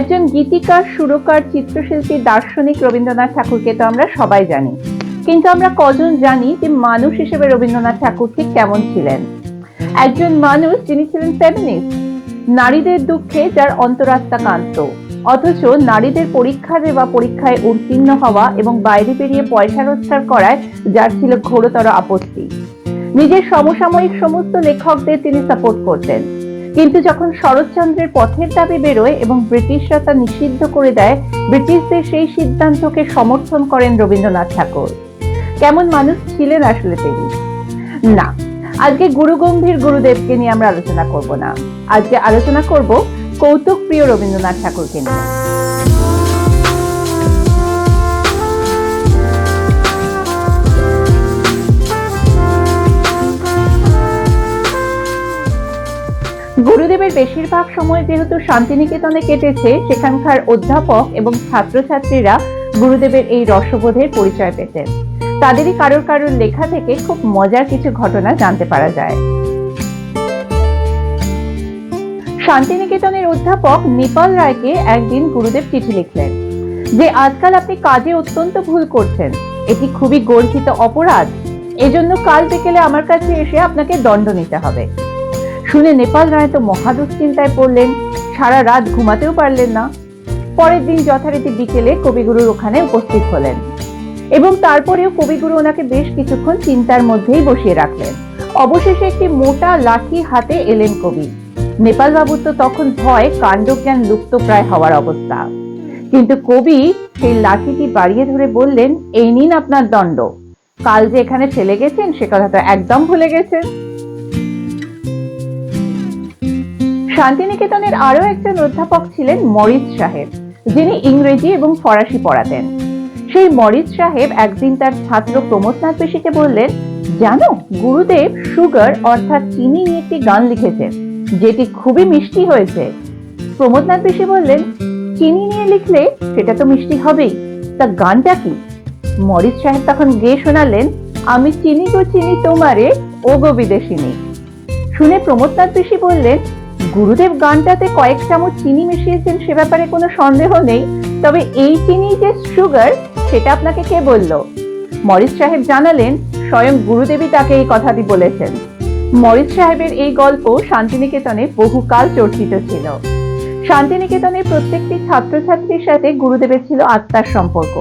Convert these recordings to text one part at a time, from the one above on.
একজন গীতিকার, সুরকার, চিত্রশিল্পী, দার্শনিক রবীন্দ্রনাথ ঠাকুরকে তো আমরা সবাই জানি। কিন্তু আমরা কজন জানি যে মানুষ হিসেবে রবীন্দ্রনাথ ঠাকুর ঠিক কেমন ছিলেন? একজন মানুষ যিনি ছিলেন ফেমিনিস্ট নারীদের দুঃখে যার অন্তরাত্মা কান্ত অথচ নারীদের পরীক্ষা দেওয়া, পরীক্ষায় উত্তীর্ণ হওয়া এবং বাইরে বেরিয়ে পয়সা রোজগার করায় যার ছিল ঘোরতর আপত্তি। নিজের সমসাময়িক সমস্ত লেখকদের তিনি সাপোর্ট করতেন। কিন্তু যখন শরৎচন্দ্রের পথের দাবি বেরোয় এবং ব্রিটিশরা তা নিষিদ্ধ করে দেয়, ব্রিটিশদের সেই সিদ্ধান্তকে সমর্থন করেন রবীন্দ্রনাথ ঠাকুর। কেমন মানুষ ছিলেন আসলে তিনি? না, আজকে গুরু গম্ভীর গুরুদেবকে নিয়ে আমরা আলোচনা করব না। আজকে আলোচনা করব কৌতুক প্রিয় রবীন্দ্রনাথ ঠাকুরকে নিয়ে। গুরুদেবের বেশিরভাগ সময় যেহেতু শান্তিনিকেতনে কেটেছে, সেখানকার অধ্যাপক এবং ছাত্রছাত্রীরা গুরুদেবের এই রসবোধের পরিচয় পেতেন। তাদেরই কারোর কারোর লেখা থেকে খুব মজার কিছু ঘটনা জানতে পারা যায়। শান্তিনিকেতনের অধ্যাপক নেপাল রায়কে একদিন গুরুদেব চিঠি লিখলেন যে, আজকাল আপনি কাজে অত্যন্ত ভুল করছেন। এটি খুবই গর্হিত অপরাধ। এজন্য কাল বিকেলে আমার কাছে এসে আপনাকে দণ্ড নিতে হবে। শুনে নেপাল রায় তো মহা দুশ্চিন্তায় পড়লেন। সারা রাত ঘুমাতেও পারলেন না। পরের দিন যথারীতি বিকেলে কবিগুরুর ওখানে উপস্থিত হলেন এবং তারপরেও কবিগুরু ওনাকে বেশ কিছুক্ষণ চিন্তার মধ্যেই বসিয়ে রাখলেন। অবশেষে একটি মোটা লাঠি হাতে এলেন কবি। নেপাল বাবু তো তখন ভয়, কাণ্ডজ্ঞান লুপ্ত প্রায় হওয়ার অবস্থা। কিন্তু কবি সেই লাঠিটি বাড়িয়ে ধরে বললেন, এই নিন আপনার দণ্ড। কাল যে এখানে ফেলে গেছেন, সে কথা তো একদম ভুলে গেছেন। শান্তিনিকেতনের আরও একজন অধ্যাপক ছিলেন মরিস সাহেব, যিনি ইংরেজি এবং ফরাসি পড়াতেন। সেই মরিস সাহেব একদিন তার ছাত্র প্রমোদনাথ পেশিকে বললেন, জানো, গুরুদেব সুগার অর্থাৎ চিনি নিয়ে একটি গান লিখেছেন, যেটি খুবই মিষ্টি হয়েছে। প্রমোদনাথ পেশি বললেন, চিনি নিয়ে লিখলে সেটা তো মিষ্টি হবেই, তা গানটা কি? মরিস সাহেব তখন গেয়ে শোনালেন, আমি চিনি গো, চিনি তোমারে ও গো বিদেশিনী। শুনে প্রমোদনাথ পেশি বললেন গুরুদেব গানটাতে কয়েক চামচ চিনি মিশিয়েছেন সে ব্যাপারে কোনো সন্দেহ নেই, তবে এই চিনি যে সুগার, সেটা আপনাকে কে বলল? মরিস সাহেব জানালেন, স্বয়ং গুরুদেবই তাকে এই কথাটি বলেছেন। মরিস সাহেবের এই গল্প শান্তিনিকেতনে বহুকাল চর্চিত ছিল। শান্তিনিকেতনের প্রত্যেকটি ছাত্রছাত্রীর সাথে গুরুদেবের ছিল আত্মার সম্পর্ক।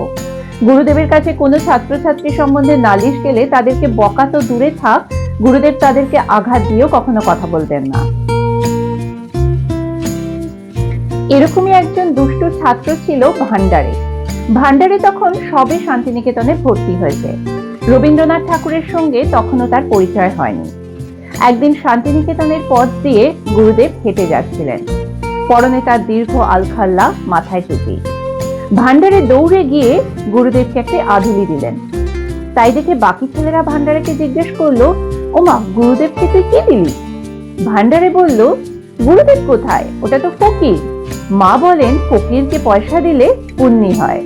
গুরুদেবের কাছে কোনো ছাত্রছাত্রী সম্বন্ধে নালিশ গেলে তাদেরকে বকা তো দূরে থাক, গুরুদেব তাদেরকে আঘাত দিয়েও কখনো কথা বলতেন না। এরকমই একজন দুষ্ট ছাত্র ছিল ভান্ডারে ভান্ডারে তখন সবে শান্তিনিকেতনে ভর্তি হয়েছে। রবীন্দ্রনাথ ঠাকুরের সঙ্গে তখনও তার পরিচয় হয়নি। একদিন শান্তিনিকেতনের পথ দিয়ে গুরুদেব হেঁটে যাচ্ছিলেন। পরনে তার দীর্ঘ আলখাল্লা, মাথায় টুপি। ভান্ডারে দৌড়ে গিয়ে গুরুদেবকে একটি আধুলি দিলেন। তাই দেখে বাকি ছেলেরা ভান্ডারেকে জিজ্ঞেস করল, ওমা, গুরুদেবকে তুই কি দিলি? ভান্ডারে বলল, গুরুদেব কোথায়? ওটা তো ফকির। মা বলেন, ফকিরকে পয়সা দিলে পুণ্যি হয়।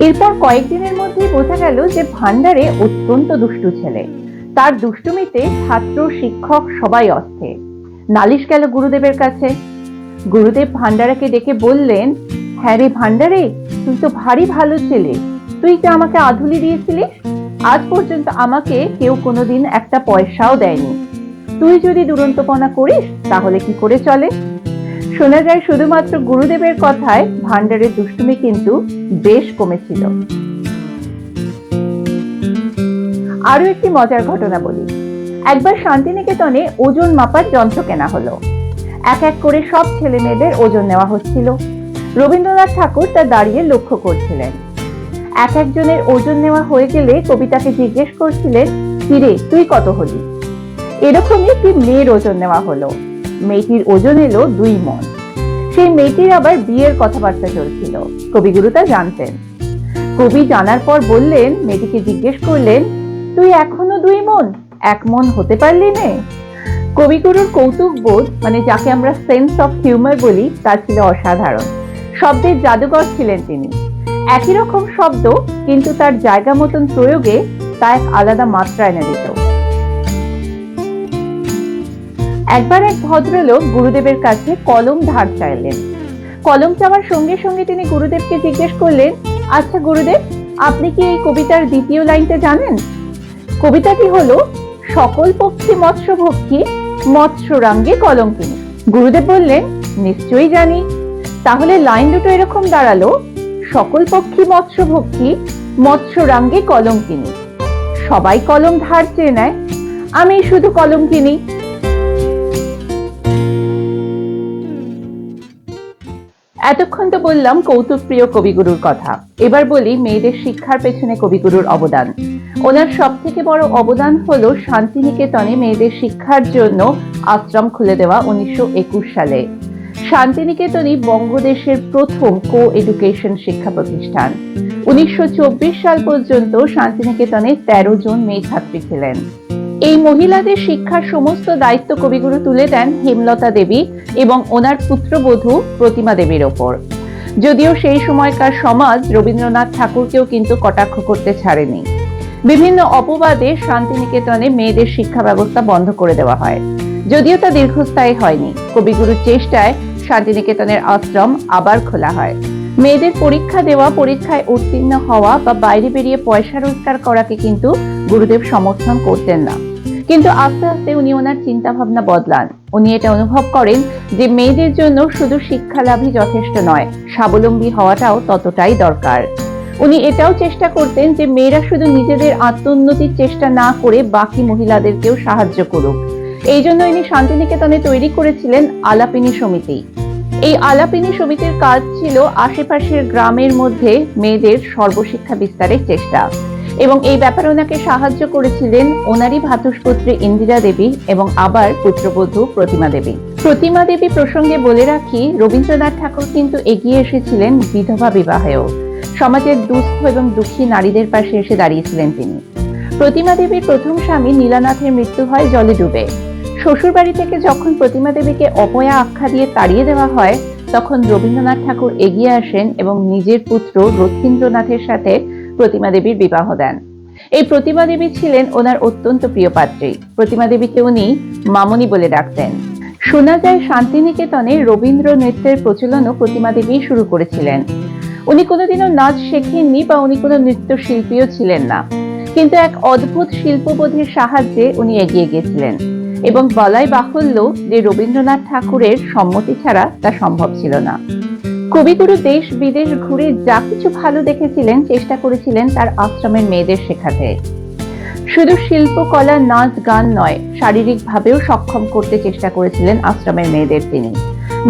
এরপর কয়েকদিনের মধ্যেই বোঝা গেল যে ভান্ডারে অত্যন্ত দুষ্টু ছেলে। তার দুষ্টুমিতে ছাত্র, শিক্ষক সবাই অস্থির। নালিশ গেল গুরুদেবের কাছে। গুরুদেব ভান্ডারাকে ডেকে বললেন হ্যাঁ রে ভান্ডারে তুই তো ভারী ভালো ছেলে। তুই তো আমাকে আধুলি দিয়েছিলিস? আজ পর্যন্ত আমাকে কেউ কোনোদিন একটা পয়সাও দেয়নি। তুই যদি দুরন্তপনা করিস, তাহলে কি করে চলে? শোনা যায় শুধুমাত্র গুরুদেবের কথায় ভান্ডারের দুষ্টুমি কিন্তু বেশ কমেছিল। আরও একটি মজার ঘটনা বলি। একবার শান্তিনিকেতনে ওজন মাপার যন্ত্র কেনা হলো। এক এক করে সব ছেলে মেয়েদের ওজন নেওয়া হচ্ছিল। রবীন্দ্রনাথ ঠাকুর তা দাঁড়িয়ে লক্ষ্য করছিলেন। এক একজনের ওজন নেওয়া হয়ে গেলে কবিতাকে জিজ্ঞেস করছিলেন, কিরে, তুই কত হলি? এরকমই একটি মেয়ের ওজন নেওয়া হলো। মেয়েটির ওজন এলো দুই মন। সেই মেয়েটির আবার বিয়ের কথাবার্তা চলছিল। কবিগুরু তা জানতেন। কবি জানার পর বললেন, মেয়েটিকে জিজ্ঞেস করলেন, তুই এখনও দুই মন? এক মন হতে পারলি নে? কবিগুরুর কৌতুক বোধ মানে যাকে আমরা সেন্স অফ হিউমার বলি তা ছিল অসাধারণ। শব্দের জাদুকর ছিলেন তিনি। একই রকম শব্দ, কিন্তু তার জায়গা মতন প্রয়োগে তা এক আলাদা মাত্রা এনে দিত। একবার এক ভদ্রলোক গুরুদেবের কাছে কলম ধার চাইলেন। কলম চাওয়ার সঙ্গে সঙ্গে তিনি গুরুদেবকে জিজ্ঞেস করলেন আচ্ছা গুরুদেব, আপনি কি এই কবিতার দ্বিতীয় লাইনটা জানেন? কবিতাটি হলো, সকল পক্ষী মৎস্যভক্ষী মৎস্যরাঙ্গে কলঙ্কিনী গুরুদেব বললেন, নিশ্চয়ই জানি। তাহলে লাইন দুটো এরকম দাঁড়াল, সকল পক্ষী মৎস্যভক্ষী মৎস্যরাঙ্গে কলঙ্কিনী সবাই কলম ধার চেয়ে নেয়, আমি শুধু কলম কিনি। এতক্ষণ তো বললাম কৌতুক প্রিয় কবিগুরুর কথা। এবার বলি মেয়েদের শিক্ষার পেছনে কবিগুরুর অবদান। ওনার সব থেকে বড় অবদান হলো শান্তিনিকেতনে মেয়েদের শিক্ষার জন্য আশ্রম খুলে দেওয়া উনিশশো একুশ সালে। শান্তিনিকেতনই বঙ্গদেশের প্রথম কো এডুকেশন শিক্ষা প্রতিষ্ঠান। উনিশশো চব্বিশ সাল পর্যন্ত শান্তিনিকেতনে তেরো জন মেয়ে ছাত্রী ছিলেন। এই মহিলাদের শিক্ষার সমস্ত দায়িত্ব কবিগুরু তুলে দেন হেমলতা দেবী এবং ওনার পুত্রবধূ প্রতিমা দেবীর ওপর। যদিও সেই সময়কার সমাজ রবীন্দ্রনাথ ঠাকুরকেও কিন্তু কটাক্ষ করতে ছাড়েনি। বিভিন্ন অপবাদে শান্তিনিকেতনে মেয়েদের শিক্ষা ব্যবস্থা বন্ধ করে দেওয়া হয়। যদিও তা দীর্ঘস্থায়ী হয়নি। কবিগুরুর চেষ্টায় শান্তিনিকেতনের আশ্রম আবার খোলা হয়। মেয়েদের পরীক্ষা দেওয়া, পরীক্ষায় উত্তীর্ণ হওয়া বা বাইরে বেরিয়ে পয়সা রোজগার করাকে কিন্তু গুরুদেব সমর্থন করতেন না। কিন্তু আস্তে আস্তে উনি ওনার চিন্তা ভাবনা বদলান। উনি এটা অনুভব করেন যে মেয়েদের জন্য শুধু শিক্ষা লাভই যথেষ্ট নয়, স্বাবলম্বী হওয়াটাও ততটাই দরকার। উনি এটাও চেষ্টা করতেন যে মেয়েরা শুধু নিজেদের আত্মোন্নতির চেষ্টা না করে বাকি মহিলাদেরকেও সাহায্য করুক। এই জন্য ইনি শান্তিনিকেতনে তৈরি করেছিলেন আলাপিনী সমিতি। এই আলাপিনী সমিতির কাজ ছিল আশেপাশের গ্রামের মধ্যে মেয়েদের সর্বশিক্ষা বিস্তারের চেষ্টা। এবং এই ব্যাপারে ওনাকে সাহায্য করেছিলেন ওনারই ভাতুষপুত্রী ইন্দিরা দেবী এবং আবার পুত্রবধূ প্রতিমা দেবী। প্রতিমা দেবী প্রসঙ্গে বলে রাখি, রবীন্দ্রনাথ ঠাকুর কিন্তু এগিয়ে এসেছিলেন বিধবা বিবাহেও। সমাজের দুস্থ এবং দুঃখী নারীদের পাশে এসে দাঁড়িয়েছিলেন তিনি। প্রতিমা দেবীর প্রথম স্বামী নীলানাথের মৃত্যু হয় জলে ডুবে। শ্বশুর বাড়ি থেকে যখন প্রতিমা দেবীকে অপয়া আখ্যা দিয়ে তাড়িয়ে দেওয়া হয়, তখন রবীন্দ্রনাথ ঠাকুর এগিয়ে আসেন এবং নিজের পুত্র রথীন্দ্রনাথের সাথে প্রতিমা দেবীর বিবাহ দেন। এই প্রতিমা দেবী ছিলেন ওনার অত্যন্ত প্রিয় পাত্রী। প্রতিমা দেবীকে উনি মামনি বলে ডাকতেন। শোনা যায় শান্তিনিকেতনে রবীন্দ্র নৃত্যের প্রচলনও প্রতিমা দেবী শুরু করেছিলেন। উনি কোনোদিনও নাচ শেখেননি বা উনি কোনো নৃত্য শিল্পীও ছিলেন না। কিন্তু এক অদ্ভুত শিল্পবোধের সাহায্যে উনি এগিয়ে গেছিলেন এবং বলাই বাহুল্য যে রবীন্দ্রনাথ ঠাকুরের সম্মতি ছাড়া তা সম্ভব ছিল না। কবিগুরু দেশ বিদেশ ঘুরে যা কিছু ভালো দেখেছিলেন, চেষ্টা করেছিলেন তার আশ্রমের মেয়েদের শেখাতে। শুধু শিল্পকলা নাচ, গান নয়, শারীরিকভাবেও সক্ষম করতে চেষ্টা করেছিলেন আশ্রমের মেয়েদের তিনি।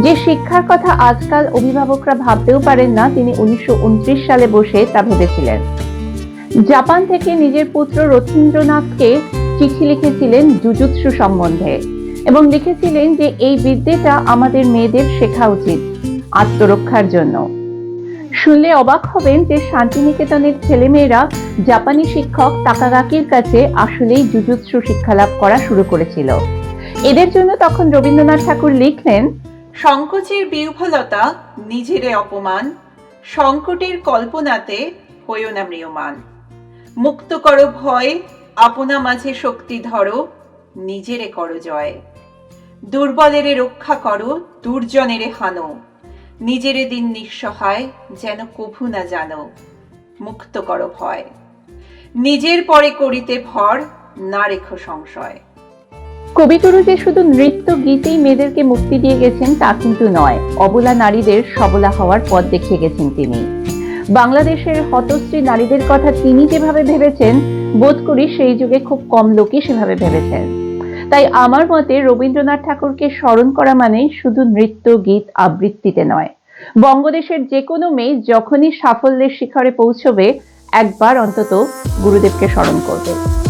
যে শিক্ষার কথা আজকাল অভিভাবকরা ভাবতেও পারেন না, তিনি উনিশশো উনত্রিশ সালে বসে তা ভেবেছিলেন। জাপান থেকে নিজের পুত্র রথীন্দ্রনাথকে চিঠি লিখেছিলেন জুজুৎসু সম্বন্ধে এবং লিখেছিলেন যে, এই বিদ্যেটা আমাদের মেয়েদের শেখা উচিত। আত্মরক্ষার জন্য। শুনলে অবাক হবেন যে শান্তিনিকেতনের ছেলেমেয়েরা জাপানি শিক্ষক তাকাগাকির কাছে আসলেই জুজুৎসু শিক্ষালাভ করা শুরু করেছিল। এদের জন্য তখন রবীন্দ্রনাথ ঠাকুর লিখলেন, সংকোচের বিহ্বলতা নিজেরে অপমান, সংকটের কল্পনাতে হইও না ম্রিয়মান। মুক্ত করো ভয়, আপনা মাঝে শক্তি ধরো, নিজেরে করো জয়। দুর্বলেরে রক্ষা করো, দুর্জনেরে হানো। নিজেরে দিন নিঃসহায় যেন কভু না জানো, মুক্ত করো ভয়। নিজের পরে করিতে ভর, না রেখো সংশয়। কবিগুরু যে শুধু নৃত্য গীতেই মেয়েদেরকে মুক্তি দিয়ে গেছেন, তা কিন্তু নয়। অবলা নারীদের সবলা হওয়ার পথ দেখিয়ে গেছেন তিনি। বাংলাদেশের হতশ্রী নারীদের কথা তিনি যেভাবে ভেবেছেন, বোধ করি সেই যুগে খুব কম লোকই সেভাবে ভেবেছেন। তাই আমার মতে রবীন্দ্রনাথ ঠাকুরকে স্মরণ করা মানে শুধু নৃত্য, গীত, আবৃত্তিতে নয়। বঙ্গদেশের যে কোনো মেয়ে যখনই সাফল্যের শিখরে পৌঁছবে, একবার অন্তত গুরুদেবকে স্মরণ করবে।